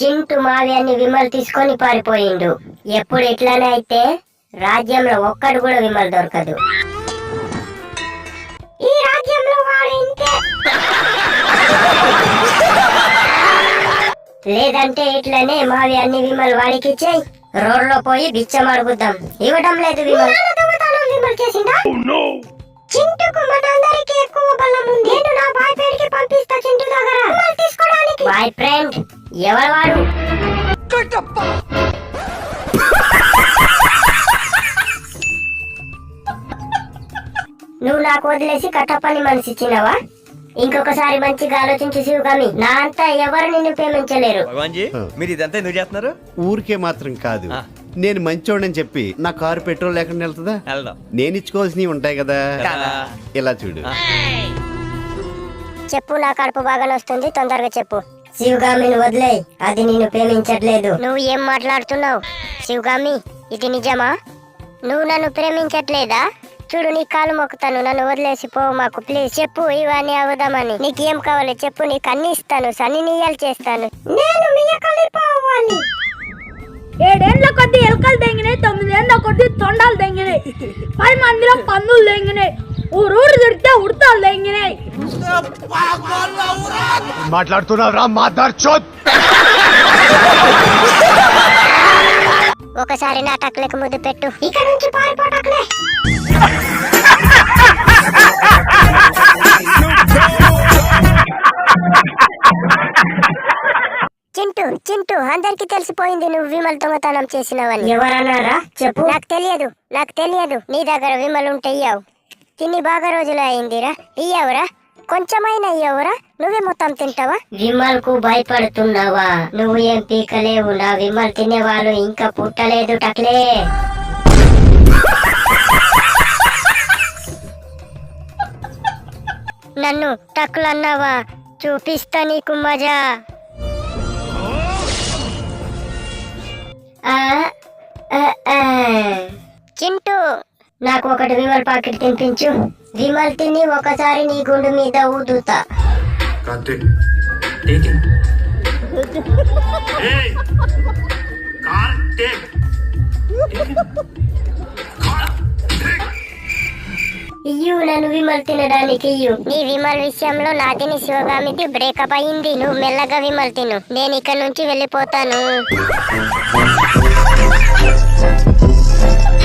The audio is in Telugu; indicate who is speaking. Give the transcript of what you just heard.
Speaker 1: చింటు మావి అని విమల్ తీసుకొని పారిపోయిండు. ఎప్పుడు ఇట్లానే అయితే రాజ్యంలో ఒక్కడు కూడా విమల్ దొరకదు. ఈ రాజ్యంలో లేదంటే ఇట్లనే మావి అన్ని విమల్ వాడికి ఇచ్చేయి. రోడ్లో పోయి బిచ్చం అడుగుదాం ఇవ్వడం లేదు విమల్. విమల్ చేసిందా చింటుకు మనందరికి ఎక్కువ బలం ఉంది. నేను నా బాయ్ ఫ్రెండ్కి పంపిస్తా చింటు దగ్గర విమల్ తీసుకోవడానికి. బాయ్ ఫ్రెండ్ ఎవరు? వాడు నువ్వు నాకు వదిలేసి కట్టపని మనిషి ఇచ్చినవా ఇంకొకసారి మంచిగా ఆలోచించి శివగామి నా అంతా ఎవరు నిన్ను ప్రేమించలేరు.
Speaker 2: మీరు ఇదంతా ఎందుకు చేస్తున్నారు?
Speaker 3: ఊరికే మాత్రం కాదు. నేను మంచోడని చెప్పి నా కారు పెట్రోల్ లేకుండా వెళ్తుందా? నేను ఇచ్చుకోవాల్సినవి ఉంటాయి కదా.
Speaker 2: కదా.
Speaker 3: ఇలా చూడు.
Speaker 1: చెప్పు నా కడుపు బాగా వస్తుంది. తొందరగా చెప్పు. శివగామిని వదిలే అది నిన్ను ప్రేమించట్లేదు. నువ్వు ఏం మాట్లాడుతున్నావు? శివగామి ఇది నిజమా? నువ్వు నన్ను ప్రేమించట్లేదా? చూడు నీ కాలు మొక్కుతాను. నన్ను వదిలేసి పో మాకు ప్లీజ్. చెప్పు ఇవన్నీ అవుదామని. నీకు ఏం కావాలి చెప్పు నీకు అన్ని ఇస్తాను. సన్ని నీయాలు చేస్తాను. నేను పోవాలి.
Speaker 4: ఏడేళ్ళ కొద్ది ఎలకలు తెంగినాయి తొమ్మిదేళ్ళ కొద్ది తొండాలు తెంగినాయి పది మందిలో పందులు తెంగినాయి ఊరూరు తిడితే ఉడతలు తెంగినాయి
Speaker 5: మాట్లాడుతున్నావు రా మాదార్ చోత్
Speaker 1: ఒకసారి నా టక్లకు ముద్దు పెట్టు. ఇక్కడ నుంచి పారిపోటక్లే చింటూ చింటూ అందరికి తెలిసిపోయింది నువ్వు విమల్ దొంగతనం చేసినవని. ఎవరన్నారా? చెప్పు. నాకు తెలియదు నాకు తెలియదు. నీ దగ్గర విమల్ ఉంటే ఇయ్యావు. తిని బాగా రోజులు అయిందిరా. ఇయ్యావురా. కొంచెమైనా ఇయ్యవురా నువ్వే మొత్తం తింటావా? విమల్కు భయపడుతున్నావా? నువ్వు ఏం పీకలేవు. నా విమల్ తినేవాళ్ళు ఇంకా పుట్టలేదు టక్లే. నన్ను టక్కులు అన్నావా? చూపిస్తా నీకు మజా. ఆ, నాకు ఒకటి విమల్ పాకెట్ తినిపించు. విమల్ తిని ఒకసారి నీ గుండు మీద ఊదుతా! ఇయ్యు నన్ను విమల్ తినడానికి ఇయ్యు. నీ విమల్ విషయంలో నాది నీ శివగామిది బ్రేకప్ అయింది. నువ్వు మెల్లగా విమల్ తిను. నేను ఇక్కడ నుంచి వెళ్ళిపోతాను.